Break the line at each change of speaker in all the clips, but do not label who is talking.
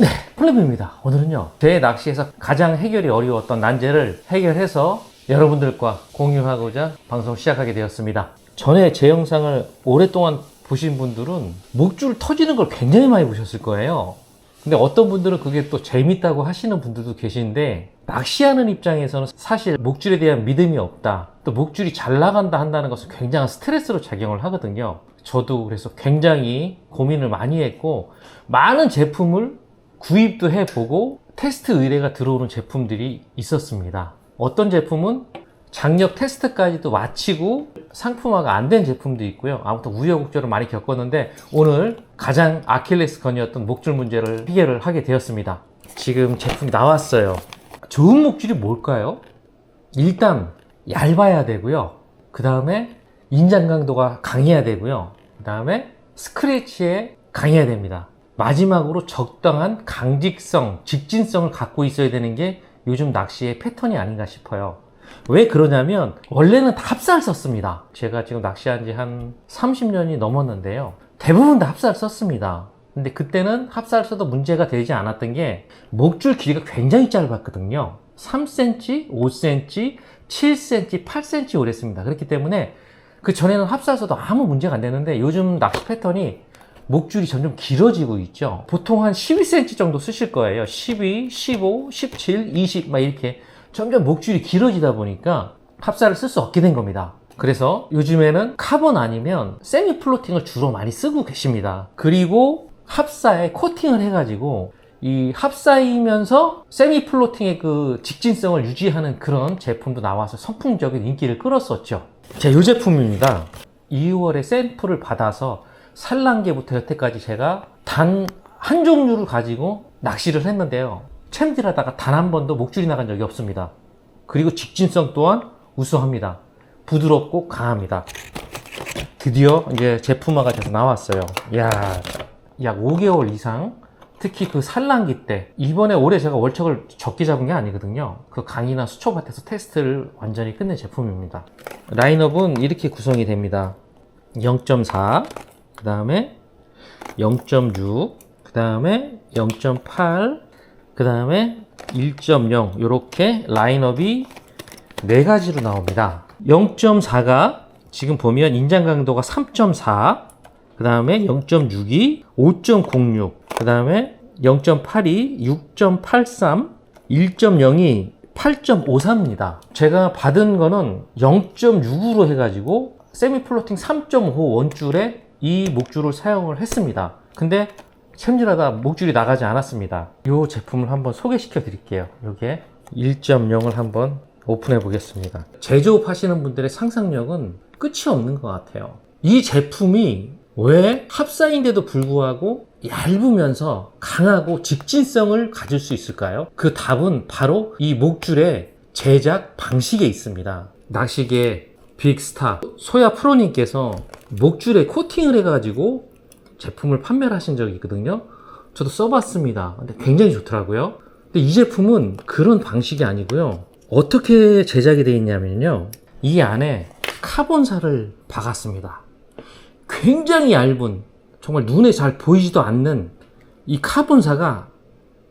네, 플레브입니다. 오늘은요, 제 낚시에서 가장 해결이 어려웠던 난제를 해결해서 여러분들과 공유하고자 방송 시작하게 되었습니다. 전에 제 영상을 오랫동안 보신 분들은 목줄 터지는 걸 굉장히 많이 보셨을 거예요. 근데 어떤 분들은 그게 또 재밌다고 하시는 분들도 계신데 낚시하는 입장에서는 사실 목줄에 대한 믿음이 없다. 또 목줄이 잘 나간다 한다는 것은 굉장한 스트레스로 작용을 하거든요. 저도 그래서 굉장히 고민을 많이 했고 많은 제품을 구입도 해보고 테스트 의뢰가 들어오는 제품들이 있었습니다. 어떤 제품은 장력 테스트까지도 마치고 상품화가 안 된 제품도 있고요. 아무튼 우여곡절을 많이 겪었는데 오늘 가장 아킬레스건이었던 목줄 문제를 해결을 하게 되었습니다. 지금 제품이 나왔어요. 좋은 목줄이 뭘까요? 일단 얇아야 되고요. 그 다음에 인장 강도가 강해야 되고요. 그 다음에 스크래치에 강해야 됩니다. 마지막으로 적당한 강직성, 직진성을 갖고 있어야 되는 게 요즘 낚시의 패턴이 아닌가 싶어요. 왜 그러냐면 원래는 다 합사를 썼습니다. 제가 지금 낚시한 지 한 30년이 넘었는데요. 대부분 다 합사를 썼습니다. 근데 그때는 합사를 써도 문제가 되지 않았던 게 목줄 길이가 굉장히 짧았거든요. 3cm, 5cm, 7cm, 8cm 오랬습니다. 그렇기 때문에 그 전에는 합사를 써도 아무 문제가 안 되는데 요즘 낚시 패턴이 목줄이 점점 길어지고 있죠. 보통 한 12cm 정도 쓰실 거예요. 12, 15, 17, 20, 막 이렇게 점점 목줄이 길어지다 보니까 합사를 쓸 수 없게 된 겁니다. 그래서 요즘에는 카본 아니면 세미 플로팅을 주로 많이 쓰고 계십니다. 그리고 합사에 코팅을 해가지고 이 합사이면서 세미 플로팅의 그 직진성을 유지하는 그런 제품도 나와서 선풍적인 인기를 끌었었죠. 자, 이 제품입니다. 2월에 샘플을 받아서 산란계부터 여태까지 제가 단 한 종류를 가지고 낚시를 했는데요. 챔질하다가 단 한 번도 목줄이 나간 적이 없습니다. 그리고 직진성 또한 우수합니다. 부드럽고 강합니다. 드디어 이제 제품화가 돼서 나왔어요. 야, 약 5개월 이상 특히 그 산란기 때 이번에 올해 제가 월척을 적게 잡은 게 아니거든요. 그 강이나 수초밭에서 테스트를 완전히 끝낸 제품입니다. 라인업은 이렇게 구성이 됩니다. 0.4, 그 다음에 0.6, 그 다음에 0.8, 그 다음에 1.0 이렇게 라인업이 네 가지로 나옵니다. 0.4가 지금 보면 인장 강도가 3.4, 그 다음에 0.62, 5.06, 그 다음에 0.82, 6.83, 1.0이 8.53입니다. 제가 받은 거는 0.6으로 해가지고 세미 플로팅 3.5 원줄에 이 목줄을 사용을 했습니다. 근데 챔질하다 목줄이 나가지 않았습니다. 이 제품을 한번 소개시켜 드릴게요. 이게 1.0을 한번 오픈해 보겠습니다. 제조업 하시는 분들의 상상력은 끝이 없는 것 같아요. 이 제품이 왜 합사인데도 불구하고 얇으면서 강하고 직진성을 가질 수 있을까요? 그 답은 바로 이 목줄의 제작 방식에 있습니다. 낚시계 빅스타 소야 프로님께서 목줄에 코팅을 해가지고 제품을 판매를 하신 적이 있거든요. 저도 써봤습니다. 근데 굉장히 좋더라고요. 근데 이 제품은 그런 방식이 아니고요. 어떻게 제작이 되어 있냐면요. 이 안에 카본살을 박았습니다. 굉장히 얇은, 정말 눈에 잘 보이지도 않는 이 카본사가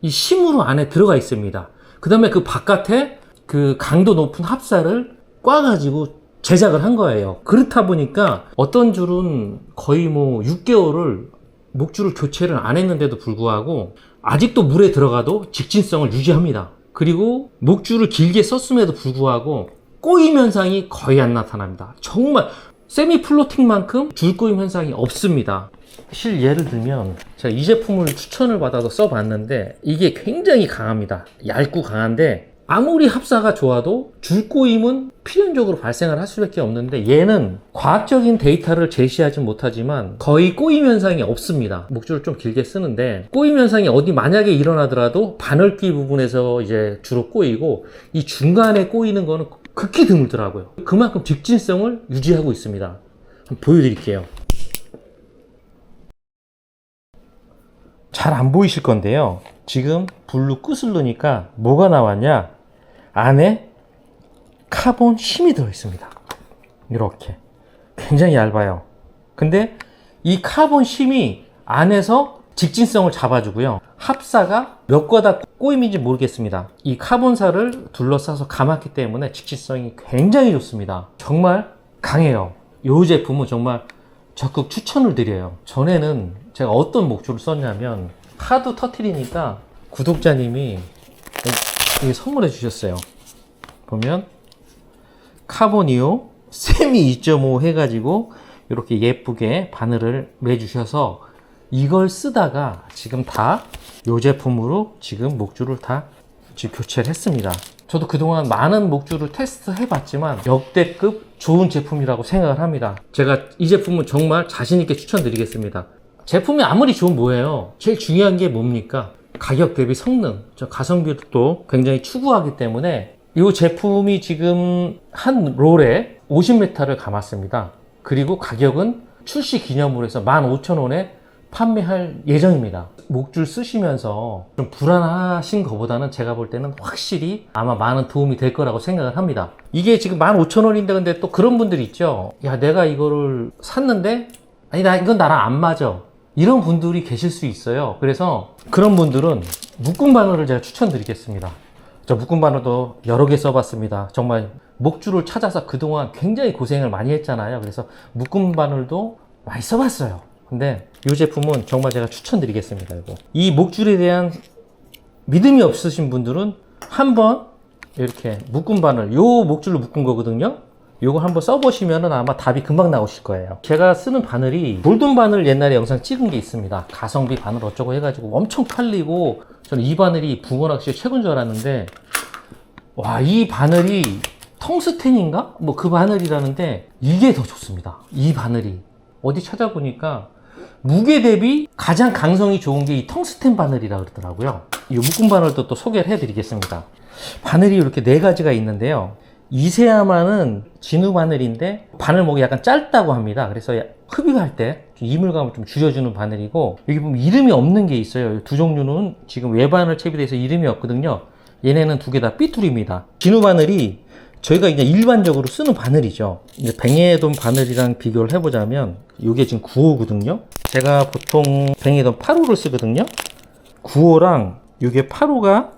이 심으로 안에 들어가 있습니다. 그 다음에 그 바깥에 그 강도 높은 합사를 꽈가지고 제작을 한 거예요. 그렇다 보니까 어떤 줄은 거의 뭐 6개월을 목줄을 교체를 안 했는데도 불구하고 아직도 물에 들어가도 직진성을 유지합니다. 그리고 목줄을 길게 썼음에도 불구하고 꼬임 현상이 거의 안 나타납니다. 정말 세미 플로팅만큼 줄 꼬임 현상이 없습니다. 실 예를 들면 제가 이 제품을 추천을 받아서 써봤는데 이게 굉장히 강합니다. 얇고 강한데 아무리 합사가 좋아도 줄 꼬임은 필연적으로 발생을 할 수밖에 없는데 얘는 과학적인 데이터를 제시하지 못하지만 거의 꼬임 현상이 없습니다. 목줄을 좀 길게 쓰는데 꼬임 현상이 어디 만약에 일어나더라도 바늘귀 부분에서 이제 주로 꼬이고 이 중간에 꼬이는 거는 극히 드물더라고요. 그만큼 직진성을 유지하고 있습니다. 보여드릴게요. 잘 안 보이실 건데요. 지금 불로 끝을 넣으니까 뭐가 나왔냐? 안에 카본 힘이 들어 있습니다. 이렇게. 굉장히 얇아요. 근데 이 카본 심이 안에서 직진성을 잡아주고요. 합사가 몇 가닥 꼬임인지 모르겠습니다. 이 카본사를 둘러싸서 감았기 때문에 직진성이 굉장히 좋습니다. 정말 강해요. 이 제품은 정말 적극 추천을 드려요. 전에는 제가 어떤 목줄을 썼냐면 하도 터트리니까 구독자님이 이게 선물해 주셨어요. 보면 카보니오 세미 2.5 해가지고 이렇게 예쁘게 바늘을 매주셔서 이걸 쓰다가 지금 다이 제품으로 지금 목줄을 다 지금 교체를 했습니다. 저도 그동안 많은 목줄을 테스트 해봤지만 역대급 좋은 제품이라고 생각을 합니다. 제가 이 제품은 정말 자신있게 추천드리겠습니다. 제품이 아무리 좋은 뭐예요? 제일 중요한 게 뭡니까? 가격 대비 성능, 저 가성비를 또 굉장히 추구하기 때문에 이 제품이 지금 한 롤에 50m를 감았습니다. 그리고 가격은 출시 기념으로 해서 15,000원에 판매할 예정입니다. 목줄 쓰시면서 좀 불안하신 것보다는 제가 볼 때는 확실히 아마 많은 도움이 될 거라고 생각을 합니다. 이게 지금 15,000원인데 근데 또 그런 분들이 있죠. 야, 내가 이거를 샀는데 아니, 나 이건 나랑 안 맞아. 이런 분들이 계실 수 있어요. 그래서 그런 분들은 묶음 바늘을 제가 추천드리겠습니다. 저 묶음 바늘도 여러 개 써봤습니다. 정말 목줄을 찾아서 그동안 굉장히 고생을 많이 했잖아요. 그래서 묶음 바늘도 많이 써봤어요. 근데 이 제품은 정말 제가 추천드리겠습니다. 이거. 이 목줄에 대한 믿음이 없으신 분들은 한번 이렇게 묶음 바늘, 요 목줄로 묶은 거거든요. 요거 한번 써보시면은 아마 답이 금방 나오실 거예요. 제가 쓰는 바늘이 골든 바늘 옛날에 영상 찍은 게 있습니다. 가성비 바늘 어쩌고 해가지고 엄청 팔리고 저는 이 바늘이 붕어 낚시 최고인 줄 알았는데 와, 이 바늘이 텅스텐인가? 뭐 그 바늘이라는데 이게 더 좋습니다. 이 바늘이. 어디 찾아보니까 무게 대비 가장 강성이 좋은 게 이 텅스텐 바늘이라 그러더라고요. 이 묶음 바늘도 또 소개를 해드리겠습니다. 바늘이 이렇게 네 가지가 있는데요. 이세아마는 진우 바늘인데 바늘 목이 약간 짧다고 합니다. 그래서 흡입할 때 이물감을 좀 줄여주는 바늘이고 여기 보면 이름이 없는 게 있어요. 두 종류는 지금 외바늘 채비돼서 이름이 없거든요. 얘네는 두 개 다 삐뚤입니다. 진우 바늘이 저희가 그냥 일반적으로 쓰는 바늘이죠. 이제 뱅에돈 바늘이랑 비교를 해보자면 이게 지금 9호거든요. 제가 보통 뱅에돈 8호를 쓰거든요. 9호랑 이게 8호가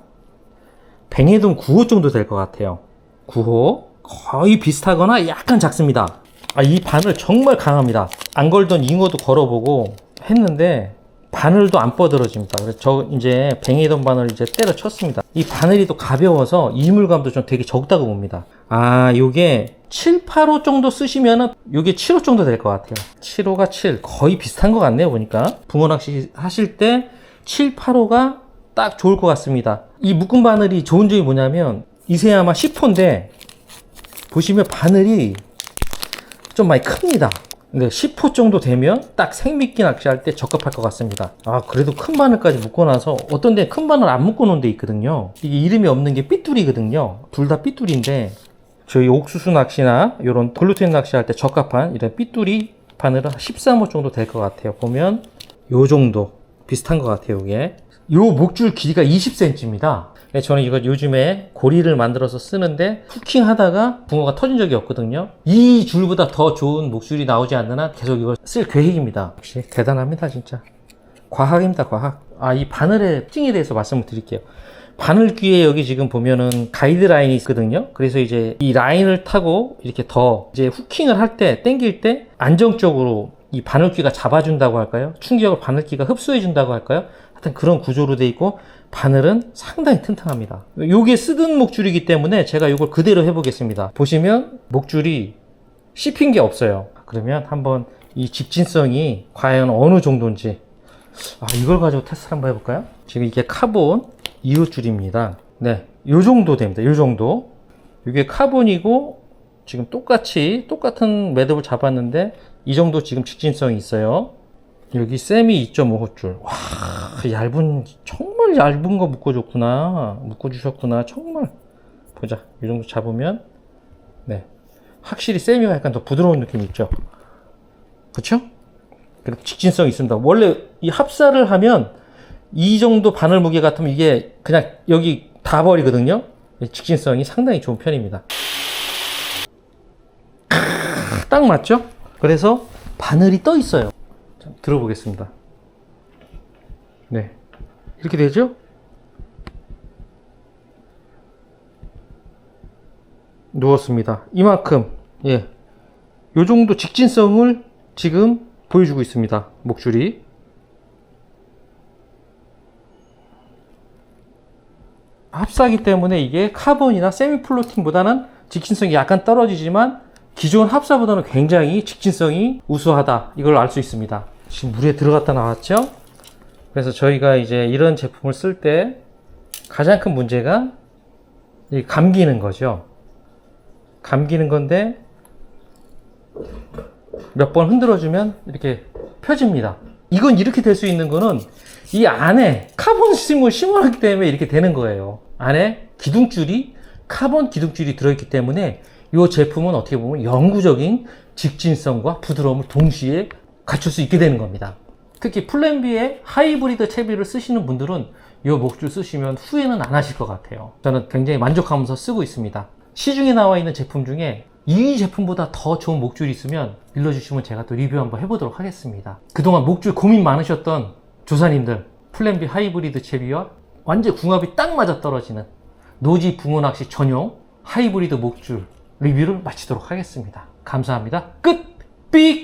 뱅에돈 9호 정도 될 것 같아요. 9호 거의 비슷하거나 약간 작습니다. 아, 이 바늘 정말 강합니다. 안 걸던 잉어도 걸어보고 했는데 바늘도 안 뻗어집니다. 그래서 저 이제 뱅이던 바늘 이제 때려쳤습니다. 이 바늘이 또 가벼워서 이물감도 좀 되게 적다고 봅니다. 아, 요게 7, 8호 정도 쓰시면은 요게 7호 정도 될 것 같아요. 7호가 7 거의 비슷한 것 같네요 보니까 붕어 낚시 하실 때 7, 8호가 딱 좋을 것 같습니다. 이 묶음 바늘이 좋은 점이 뭐냐면 이세 아마 10호인데 보시면 바늘이 좀 많이 큽니다. 근데 10호 정도 되면 딱 생미끼 낚시할 때 적합할 것 같습니다. 아, 그래도 큰 바늘까지 묶어놔서 어떤 데는 큰 바늘 안 묶어놓은 데 있거든요. 이게 이름이 없는 게 삐뚤이거든요. 둘 다 삐뚤인데 저희 옥수수 낚시나 이런 글루텐 낚시할 때 적합한 이런 삐뚤이 바늘은 13호 정도 될 것 같아요. 보면 요 정도 비슷한 것 같아요. 이게 요 목줄 길이가 20cm입니다. 저는 이거 요즘에 고리를 만들어서 쓰는데 후킹 하다가 붕어가 터진 적이 없거든요. 이 줄보다 더 좋은 목줄이 나오지 않는 한 계속 이걸 쓸 계획입니다. 역시 대단합니다, 진짜. 과학입니다, 과학. 아, 이 바늘의 특징에 대해서 말씀을 드릴게요. 바늘 귀에 여기 지금 보면은 가이드라인이 있거든요. 그래서 이제 이 라인을 타고 이렇게 더 이제 후킹을 할 때, 당길 때 안정적으로 이 바늘귀가 잡아준다고 할까요? 충격을 바늘귀가 흡수해준다고 할까요? 하여튼 그런 구조로 돼 있고 바늘은 상당히 튼튼합니다. 요게 쓰던 목줄이기 때문에 제가 이걸 그대로 해보겠습니다. 보시면 목줄이 씹힌 게 없어요. 그러면 한번 이 직진성이 과연 어느 정도인지 아, 이걸 가지고 테스트 한번 해볼까요? 지금 이게 카본 2호 줄입니다. 네, 요 정도 됩니다. 요 정도. 이게 카본이고 지금 똑같이 똑같은 매듭을 잡았는데 이 정도 지금 직진성이 있어요. 여기 세미 2.5호 줄. 와, 얇은 정말 얇은 거 묶어줬구나. 묶어주셨구나. 정말 보자. 이 정도 잡으면 네, 확실히 세미가 약간 더 부드러운 느낌 있죠. 그렇죠? 그리고 직진성이 있습니다. 원래 이 합사를 하면 이 정도 바늘 무게 같으면 이게 그냥 여기 다 버리거든요. 직진성이 상당히 좋은 편입니다. 딱 맞죠? 그래서 바늘이 떠 있어요. 자, 들어보겠습니다. 네. 이렇게 되죠? 누웠습니다. 이만큼, 예. 요 정도 직진성을 지금 보여주고 있습니다. 목줄이. 합사기 때문에 이게 카본이나 세미 플로팅보다는 직진성이 약간 떨어지지만 기존 합사보다는 굉장히 직진성이 우수하다. 이걸 알 수 있습니다. 지금 물에 들어갔다 나왔죠? 그래서 저희가 이제 이런 제품을 쓸 때 가장 큰 문제가 이 감기는 거죠. 감기는 건데 몇 번 흔들어주면 이렇게 펴집니다. 이건 이렇게 될 수 있는 거는 이 안에 카본 심을 심어놨기 때문에 이렇게 되는 거예요. 안에 기둥줄이 카본 기둥줄이 들어있기 때문에 이 제품은 어떻게 보면 영구적인 직진성과 부드러움을 동시에 갖출 수 있게 되는 겁니다. 특히 플랜비의 하이브리드 채비를 쓰시는 분들은 이 목줄 쓰시면 후회는 안 하실 것 같아요. 저는 굉장히 만족하면서 쓰고 있습니다. 시중에 나와 있는 제품 중에 이 제품보다 더 좋은 목줄이 있으면 일러주시면 제가 또 리뷰 한번 해보도록 하겠습니다. 그동안 목줄 고민 많으셨던 조사님들 플랜비 하이브리드 채비와 완전 궁합이 딱 맞아 떨어지는 노지 붕어 낚시 전용 하이브리드 목줄 리뷰를 마치도록 하겠습니다. 감사합니다. 끝! 삑!